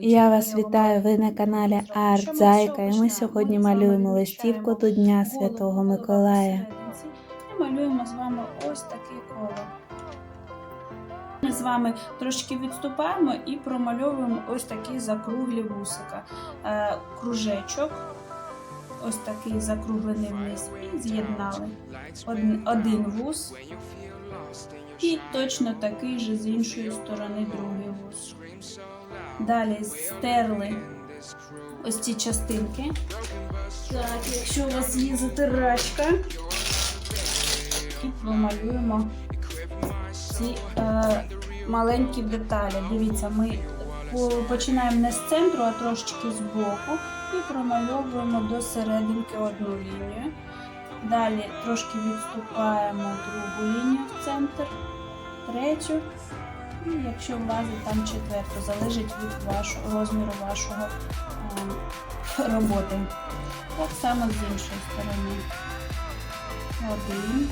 Я вас вітаю. Ви на каналі зробити. Що Арт Зайка, і ми сьогодні малюємо листівку до Дня Святого Миколая. малюємо з вами ось таке коло. Ми з вами трошки відступаємо і промальовуємо ось такі закруглі вусика. Е, кружечок, ось такий закруглений вниз, і з'єднали один, один вус. І точно такий же з іншої сторони другий вус. Далі стерли ось ці частинки. Так, якщо у вас є затирачка, і промалюємо ці е, маленькі деталі. Дивіться, ми починаємо не з центру, а трошечки з боку і промальовуємо до серединки одну лінію. Далі трошки відступаємо другу лінію в центр, третю. І якщо влазить там четверту, залежить від вашого розміру вашого е, роботи. Так само з іншої сторони. Один,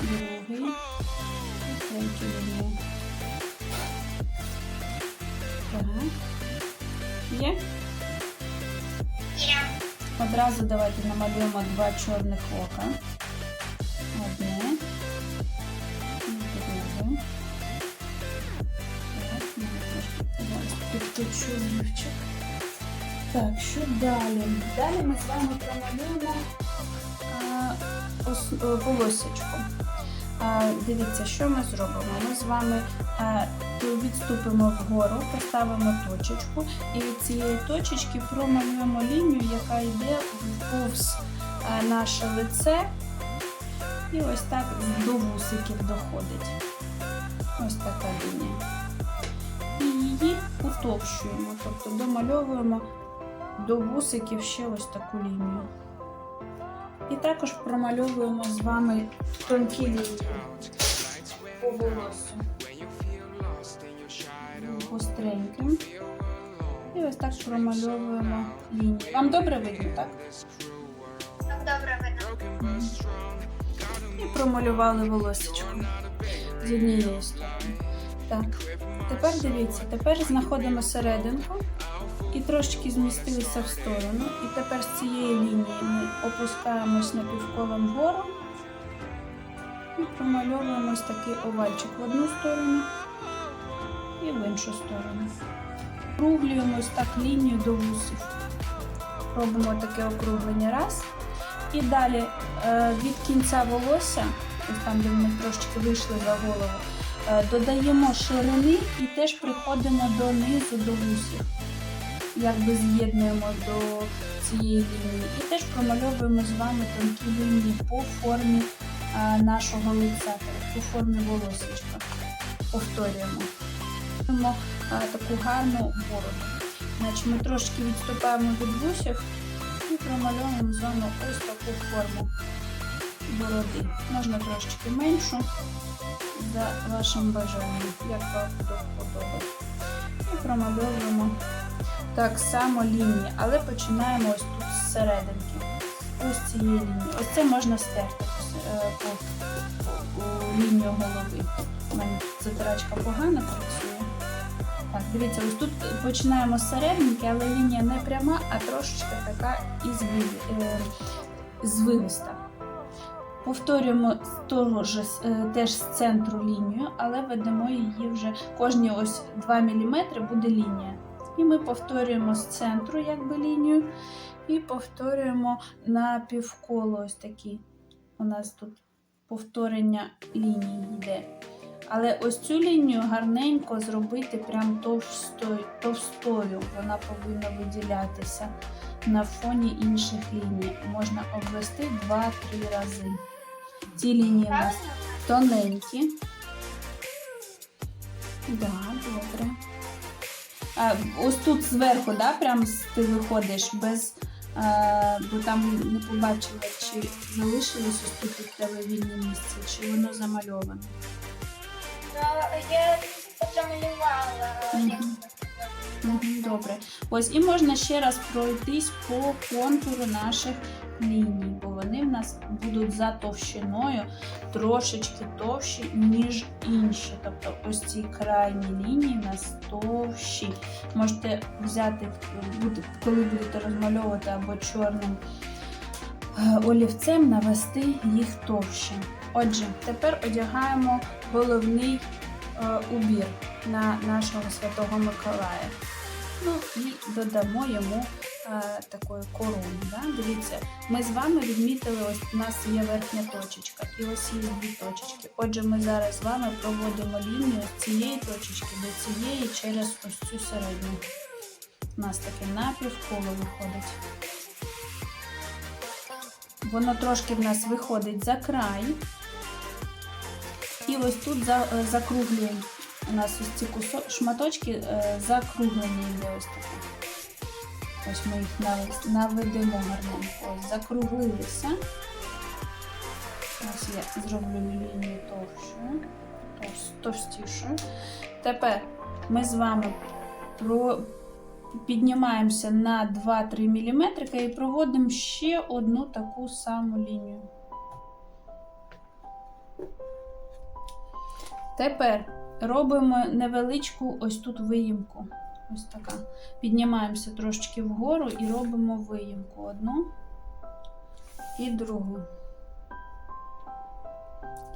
другий і лінію. Так. Є? Одразу давайте намалюємо два чорних ока. Підточу. Так, що далі? Далі ми з вами промалюємо е, волосечко. Дивіться, що ми зробимо. Ми з вами відступимо вгору, поставимо точечку, і від цієї точечки промалюємо лінію, яка йде повз наше лице, і ось так до вусиків доходить. Ось така лінія. Утовщуємо, тобто домальовуємо до вусиків ще ось таку лінію. І також промальовуємо з вами тонкі лінії по волосю. Гостреньким. І ось так промальовуємо лінії. Вам добре видно, так? Так добре видно. І промалювали волосечко з однієї сторони. Так, тепер дивіться, тепер знаходимо серединку і трошки змістилися в сторону. І тепер з цієї лінії ми опускаємось напівколом вгору і промальовуємо ось такий овальчик в одну сторону і в іншу сторону. Округлюємо ось так лінію до вусів. Робимо таке округлення раз. І далі е, від кінця волосся, ось там, де ми трошечки вийшли за голову, додаємо ширини і теж приходимо донизу до вусів. Якби з'єднуємо до цієї лінії. І теж промальовуємо з вами тонкі лінії по формі е, нашого лиця, по формі волосечка. Повторюємо. Робимо е, таку гарну бороду. Значить, ми трошки відступаємо від вусів і промальовуємо з вами ось таку форму бороди. Можна трошечки меншу за вашим бажанням, як вам вподобати. І промальовуємо так само лінії, але починаємо ось тут з серединки. Ось цієї лінії. Ось це можна стерти е, по, лінію голови. У мене затирачка погано працює. Так, дивіться, ось тут починаємо з серединки, але лінія не пряма, а трошечки така і е, звивиста. Повторюємо е, теж з центру лінію, але ведемо її вже кожні ось 2 мм буде лінія. І ми повторюємо з центру якби лінію, і повторюємо на півколо ось такі. У нас тут повторення лінії йде. Але ось цю лінію гарненько зробити прям товстою. Вона повинна виділятися на фоні інших ліній. Можна обвести 2-3 рази. Ці лінії у нас тоненькі. Да, добре. А, ось тут зверху, да, прям ти виходиш без. А, бо там не побачила, чи залишилось ось тут у тебе вільне місце, чи воно замальоване. Ну, я замалювала. Добре. Ось і можна ще раз пройтись по контуру наших ліній. вони в нас будуть за товщиною трошечки товщі, ніж інші. Тобто ось ці крайні лінії у нас товщі. Можете взяти, коли будете розмальовувати або чорним е, олівцем, навести їх товще. Отже, тепер одягаємо головний е, убір на нашого святого Миколая. Ну і додамо йому е, такої корони. Да? Дивіться, ми з вами відмітили, ось у нас є верхня точечка, і ось є дві точечки. Отже, ми зараз з вами проводимо лінію з цієї точечки до цієї через ось цю середню. У нас таке напівколо виходить. Воно трошки в нас виходить за край. І ось тут е, закруглює. У нас ось ці кусо, шматочки е, закруглені ось таке. Ось ми їх наведемо гарненько. Закруглилися. Ось я зроблю лінію товщою, товс- товстішою. Тепер ми з вами про... піднімаємося на 2-3 мм і проводимо ще одну таку саму лінію. Тепер робимо невеличку ось тут виїмку. Ось така. Піднімаємося трошечки вгору і робимо виїмку одну і другу.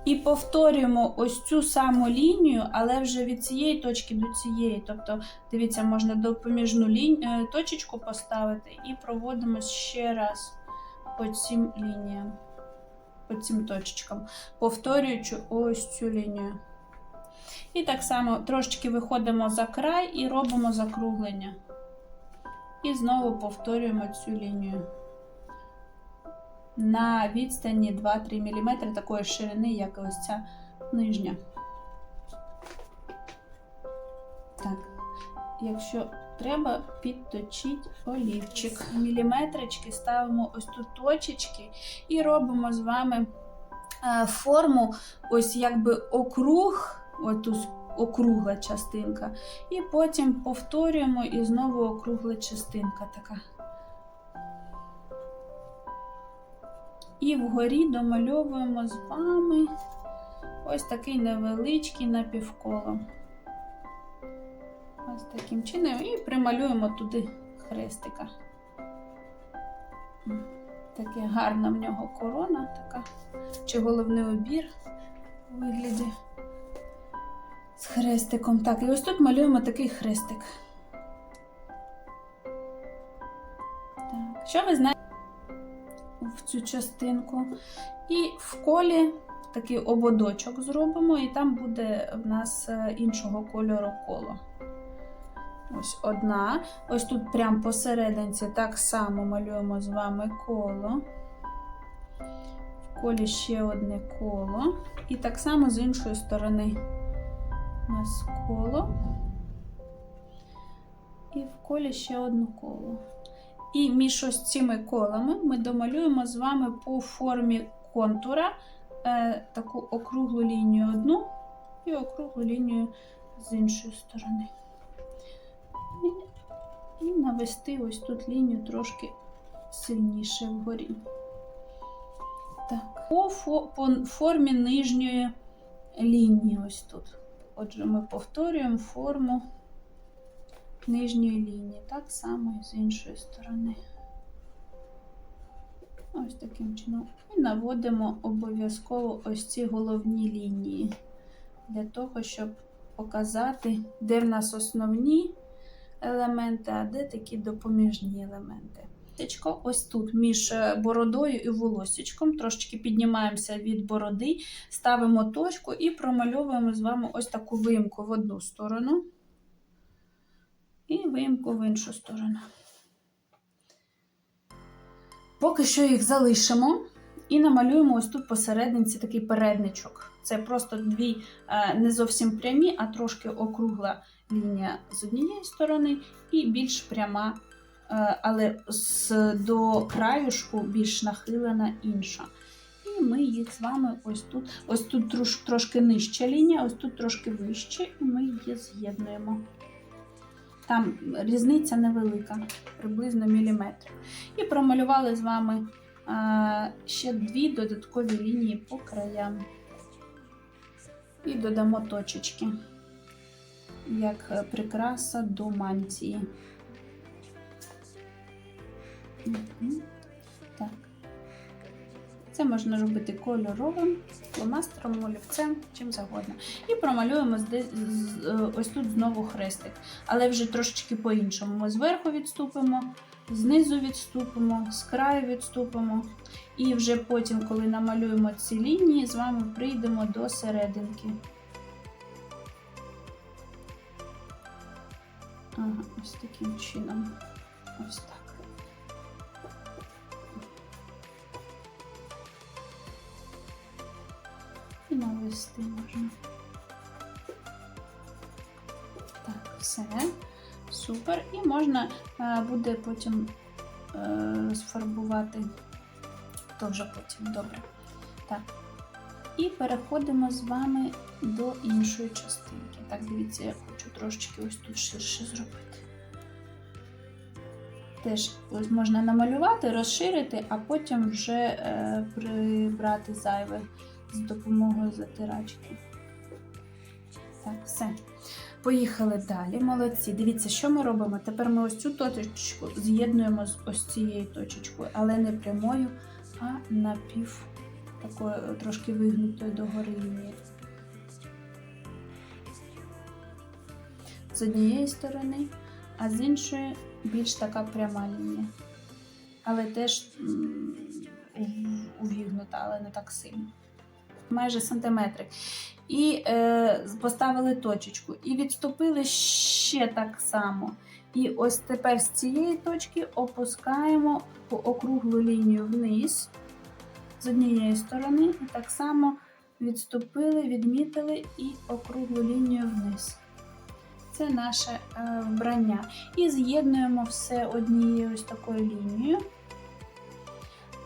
І повторюємо ось цю саму лінію, але вже від цієї точки до цієї. Тобто, дивіться, можна допоміжну лінь... е, точечку поставити і проводимо ще раз по цим лініям, по цим точечкам, повторюючи ось цю лінію. І так само трошечки виходимо за край і робимо закруглення. І знову повторюємо цю лінію. На відстані 2-3 мм такої ширини, як ось ця нижня. Так, якщо треба, підточіть олівчик. Міліметрички ставимо ось тут точечки і робимо з вами е, форму, ось якби округ, ось тут округла частинка. І потім повторюємо і знову округла частинка така. І вгорі домальовуємо з вами ось такий невеличкий напівколо. Ось таким чином і прималюємо туди хрестика. Таке гарна в нього корона, така, чи головний убір у вигляді з хрестиком. Так, і ось тут малюємо такий хрестик. Так, що ви знаєте в цю частинку? І в колі такий ободочок зробимо, і там буде в нас е, іншого кольору коло. Ось одна. Ось тут прямо посерединці так само малюємо з вами коло. В колі ще одне коло. І так само з іншої сторони нас коло. І в колі ще одне коло. І між ось цими колами ми домалюємо з вами по формі контура е, таку округлу лінію одну і округлу лінію з іншої сторони. І, і навести ось тут лінію трошки сильніше вгорі. Так, по, по формі нижньої лінії ось тут. Отже, ми повторюємо форму нижньої лінії, так само і з іншої сторони. Ось таким чином. І наводимо обов'язково ось ці головні лінії для того, щоб показати, де в нас основні елементи, а де такі допоміжні елементи. Тичко Ось тут між е, бородою і волосічком, трошечки піднімаємося від бороди, ставимо точку і промальовуємо з вами ось таку виїмку в одну сторону і виїмку в іншу сторону. Поки що їх залишимо і намалюємо ось тут посерединці такий передничок. Це просто дві е, не зовсім прямі, а трошки округла лінія з однієї сторони і більш пряма, але з, до краюшку більш нахилена інша. І ми їх з вами ось тут. Ось тут трош, трошки нижча лінія, ось тут трошки вище, і ми її з'єднуємо. Там різниця невелика, приблизно міліметр. І промалювали з вами а, ще дві додаткові лінії по краям. І додамо точечки, як е, прикраса до мантії. Так. Це можна робити кольоровим, фломастером, олівцем, чим завгодно. І промалюємо е, ось тут знову хрестик. Але вже трошечки по-іншому. Ми зверху відступимо, знизу відступимо, з краю відступимо. І вже потім, коли намалюємо ці лінії, з вами прийдемо до серединки. Ага, ось таким чином. Ось так. І навести можна. Так, все. Супер. І можна е, буде потім е, сфарбувати. Вже потім, добре. Так. І переходимо з вами до іншої частинки. Так, дивіться, я хочу трошечки ось тут ширше зробити. Теж ось можна намалювати, розширити, а потім вже е, прибрати зайве з допомогою затирачки. Так, все. Поїхали далі. Молодці. Дивіться, що ми робимо. Тепер ми ось цю точечку з'єднуємо з ось цією точечкою, але не прямою, а напів такою трошки вигнутою догори лінії. З однієї сторони, а з іншої більш така пряма лінія. Але теж увігнута, але не так сильно. Майже сантиметрик. І е, поставили точечку. І відступили ще так само. І ось тепер з цієї точки опускаємо по округлу лінію вниз з однієї сторони, і так само відступили, відмітили і округлу лінію вниз. Це наше е, вбрання. І з'єднуємо все однією ось такою лінією.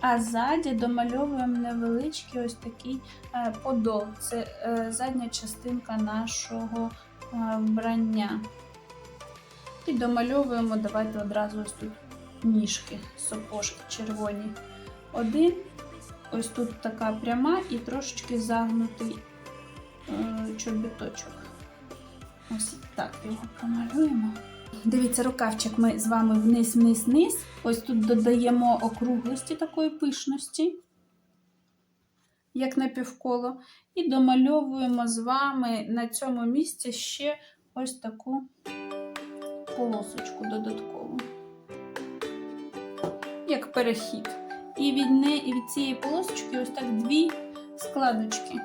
А ззаді домальовуємо невеличкий ось такий е, подол. Це е, задня частинка нашого е, вбрання. І домальовуємо, давайте одразу ось тут ніжки, сапожки червоні. Один, ось тут така пряма і трошечки загнутий чобіточок. Ось так його промалюємо. Дивіться, рукавчик ми з вами вниз, вниз, вниз. Ось тут додаємо округлості такої пишності, як на півколо. І домальовуємо з вами на цьому місці ще ось таку полосочку додаткову. Як перехід. І від неї, і від цієї полосочки ось так дві складочки.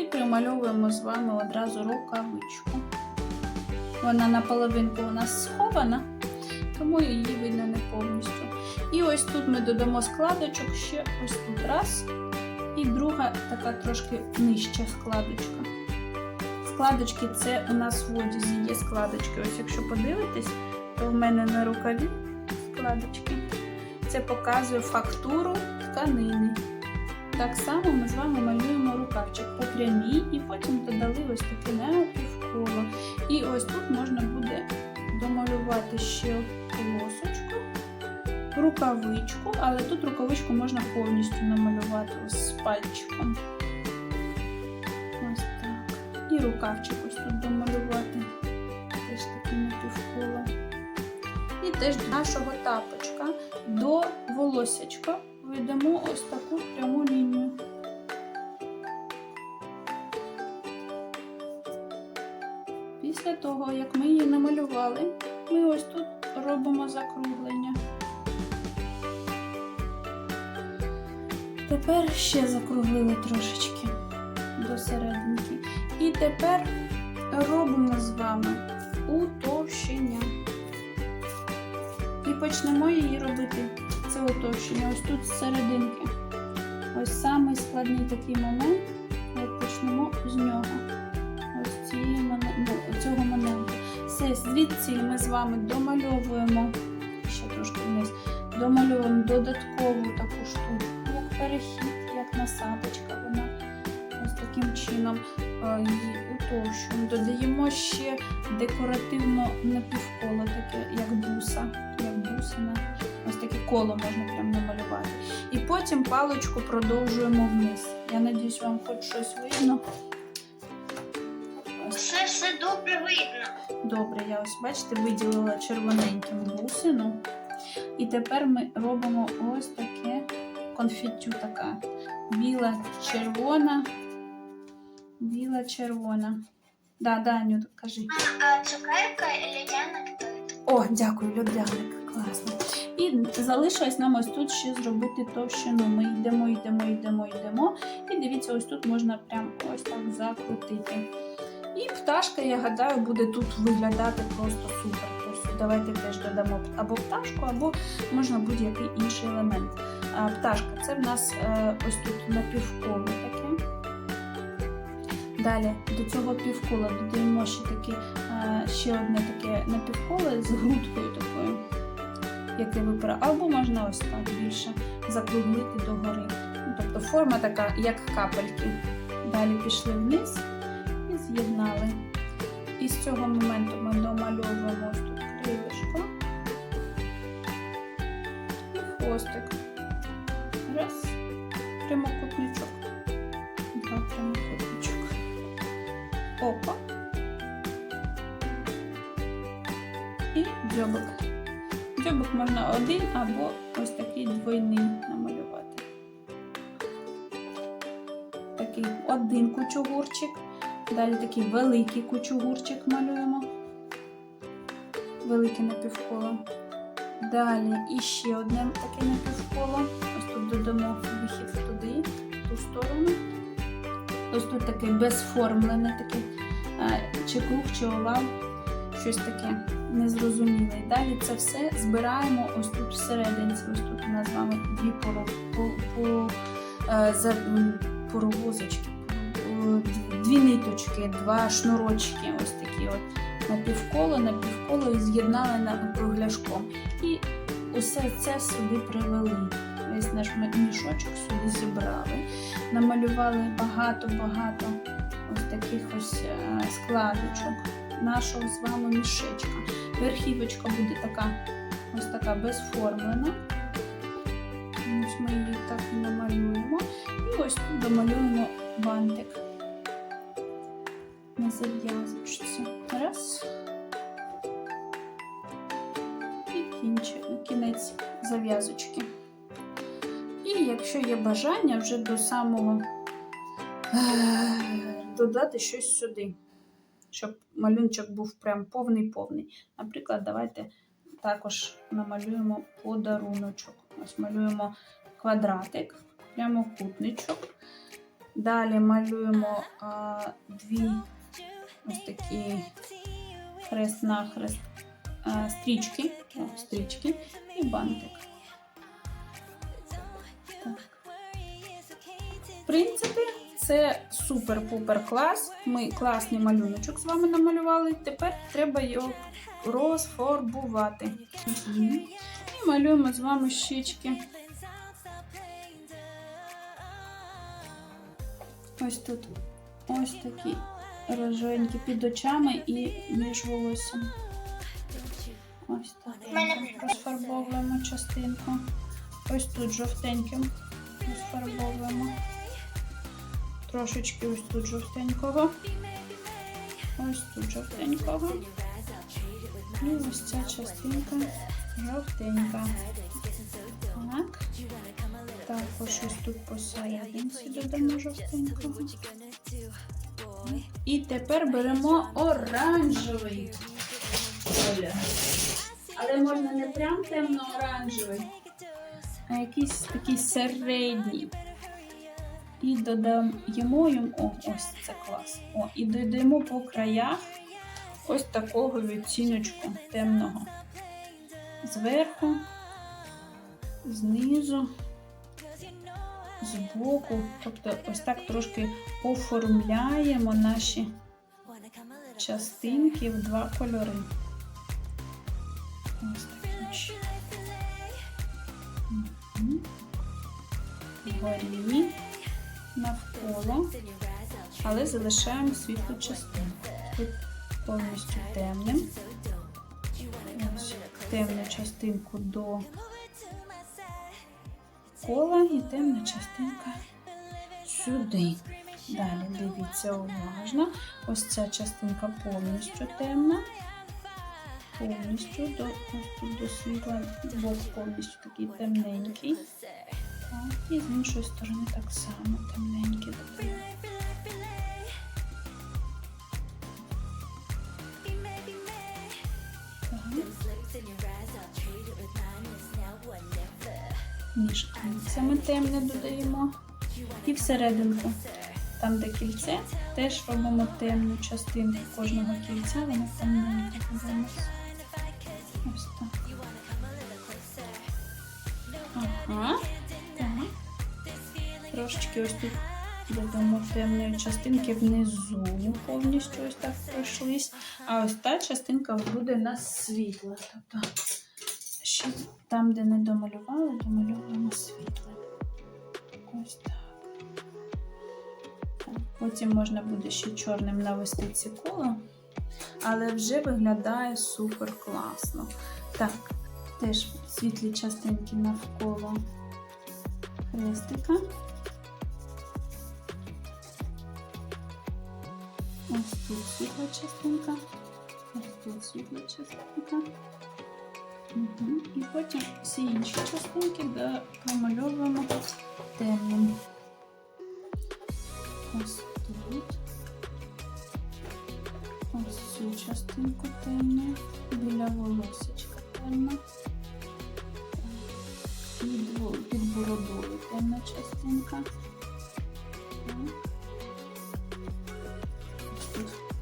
І примальовуємо з вами одразу рукавичку. Вона наполовинку у нас схована, тому її видно не повністю. І ось тут ми додамо складочок ще ось тут раз. І друга така трошки нижча складочка. Складочки це у нас в одязі є складочки. Ось якщо подивитись, то в мене на рукаві складочки. Це показує фактуру тканини. Так само ми з вами малюємо рукавчик по прямій і потім додали ось таке напівколо. І ось тут можна буде домалювати ще полосочку, рукавичку, але тут рукавичку можна повністю намалювати з пальчиком. Ось так. І рукавчик ось тут домалювати. Теж таке напівколо. І теж до нашого тапочка до волосячка ведемо ось таку пряму лінію. Того, як ми її намалювали, ми ось тут робимо закруглення. Тепер ще закруглили трошечки до серединки. І тепер робимо з вами утовщення. І почнемо її робити. Це утовщення. Ось тут з серединки. Ось самий складний такий момент. От почнемо з нього. Цієї ну, цього моменту. Все, звідси ми з вами домальовуємо ще трошки вниз. Домальовуємо додаткову таку штуку, як перехід, як насадочка. Вона ось таким чином е, її утовщуємо. Додаємо ще декоративно напівколо, таке як буса, як бусина. Ось таке коло можна прям намалювати. І потім паличку продовжуємо вниз. Я надіюсь, вам хоч щось видно. Добре видно. Добре, я ось бачите, виділила червоненьким бусину. І тепер ми робимо ось таке конфеттю така. Біла, червона. Біла, червона. Да, да, Аню, кажи. А, а цукерка хто? О, дякую, льодяник, класно. І залишилось нам ось тут ще зробити товщину. Ми йдемо, йдемо, йдемо, йдемо. І дивіться, ось тут можна прям ось так закрутити. І пташка, я гадаю, буде тут виглядати просто супер. Тобто давайте теж додамо або пташку, або можна будь-який інший елемент. Пташка це в нас е, ось тут напівколо таке. Далі до цього півкола додаємо ще такі, е, ще одне таке напівколо з грудкою такою, яке випира. Або можна ось так більше закруглити догори. Ну, тобто форма така, як капельки. Далі пішли вниз з'єднали. І з цього моменту ми домальовуємо ось тут крилишко і хвостик. Раз, прямокутничок. Два прямокутничок. Опа. І дзьобик. Дзьобик можна один або ось такий двойний намалювати. Такий один кучугурчик. Далі такий великий кучугурчик малюємо. Велике напівколо. Далі іще одне таке напівколо. Ось тут додамо вихід туди, в ту сторону. Ось тут таке безформлене, таке, е, чи круг, чи овал, щось таке незрозуміле. Далі це все збираємо ось тут всередині. Ось тут у нас з вами дві поро, по, по, е, поровозочки, по- дві ниточки, два шнурочки, ось такі от напівколо, напівколо і з'єднали на кругляшком. І усе це сюди привели. Весь наш мішочок сюди зібрали намалювали багато-багато ось таких ось е, складочок нашого з вами мішечка. Верхівочка буде така ось така безформлена. Ось ми її так намалюємо. І ось домалюємо бантик на зав'язочці. Раз. І кінчик, кінець зав'язочки. І якщо є бажання, вже до самого е, додати щось сюди, щоб малюнчик був прям повний-повний. Наприклад, давайте також намалюємо подаруночок. Ось малюємо квадратик, прямокутничок. Далі малюємо а, дві ось такі хрест-нахрест стрічки, о, стрічки і бантик. Так. В принципі, це супер-пупер клас. Ми класний малюночок з вами намалювали. Тепер треба його розфарбувати. І малюємо з вами щічки. Ось тут ось такі роженькі під очами і між волоссям. Ось так. Розфарбовуємо частинку. Ось тут жовтеньким розфарбовуємо. Трошечки ось тут жовтенького. Ось тут жовтенького. І ось ця частинка жовтенька. Так. Також ось тут посерединці додамо жовтенького. І тепер беремо оранжевий колір. Але можна не прям темно-оранжевий, а якийсь такий середній. І додаємо йому, ось це клас. О, і додаємо по краях ось такого відціночку темного. Зверху, знизу, збоку. Тобто ось так трошки оформляємо наші частинки в два кольори. Ось таким. Мгм. Навколо, але залишаємо світлу частину. Тут повністю темним. Ось темну частинку до навколо і темна частинка сюди. Далі дивіться уважно. Ось ця частинка повністю темна. Повністю до, до світла, бок повністю такий темненький. Так, і з іншої сторони так само темненький. Між кільцями темне додаємо. І всерединку, там де кільце, теж робимо темну частинку кожного кільця, воно у нас. Ось так. Ага. Так. Трошечки ось тут додамо темної частинки внизу повністю ось так пройшлись. А ось та частинка буде на світла. Тобто ще там, де не домалювали, домальовуємо світло. Ось так. Потім можна буде ще чорним навести ці коло, але вже виглядає супер класно. Так, теж світлі частинки навколо хрестика. Ось тут світла частинка, ось тут світла частинка. І потім всі інші частинки промальовуємо темним. Ось тут. Ось цю частинку темну. Біля волосечка темна. Во- під бородою темна частинка.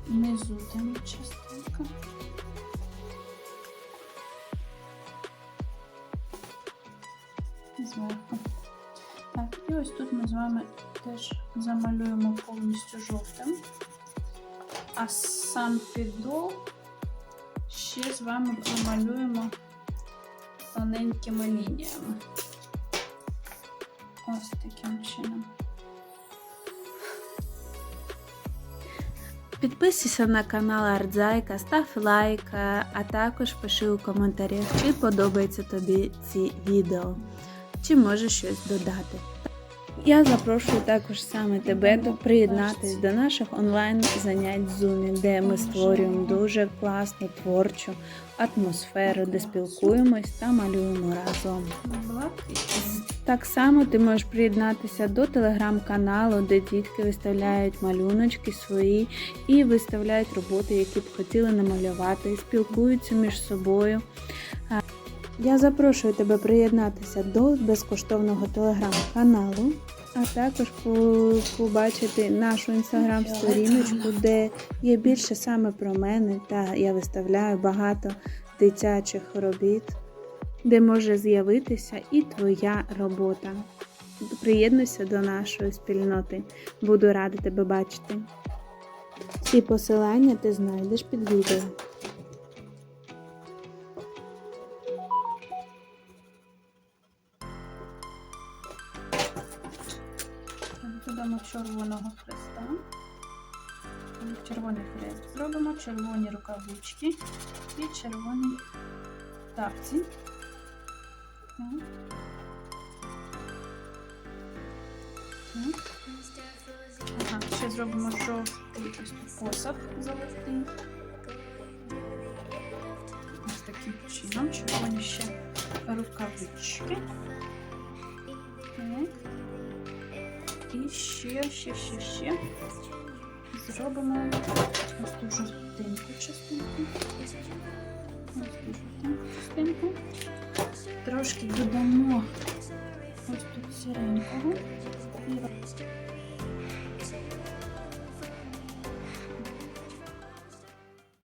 Внизу темна частинка. Замалюємо повністю жовтим. А сам піддол ще з вами промалюємо тоненькими лініями. Ось таким чином. Підписуйся на канал Артзайка, став лайк, а також пиши у коментарях, чи подобається тобі ці відео, чи можеш щось додати. Я запрошую також саме тебе приєднатись до наших онлайн занять в Zoom, де ми створюємо дуже класну творчу атмосферу, де спілкуємось та малюємо разом. Так само ти можеш приєднатися до телеграм-каналу, де дітки виставляють малюночки свої і виставляють роботи, які б хотіли намалювати, і спілкуються між собою. Я запрошую тебе приєднатися до безкоштовного телеграм-каналу, а також побачити нашу інстаграм-сторіночку, де є більше саме про мене, та я виставляю багато дитячих робіт де може з'явитися і твоя робота. Приєднуйся до нашої спільноти. Буду рада тебе бачити. Всі посилання ти знайдеш під відео. Червоного хреста. Червоний хрест зробимо, червоні рукавички і червоні тапці. Ага, ще зробимо жовтий посох золотий. Ось таким чином. Червоні ще рукавички. Так. І ще, ще, ще, ще зробимо ось ту жовтеньку частинку. Ось ту частинку. Трошки додамо ось тут сіренького.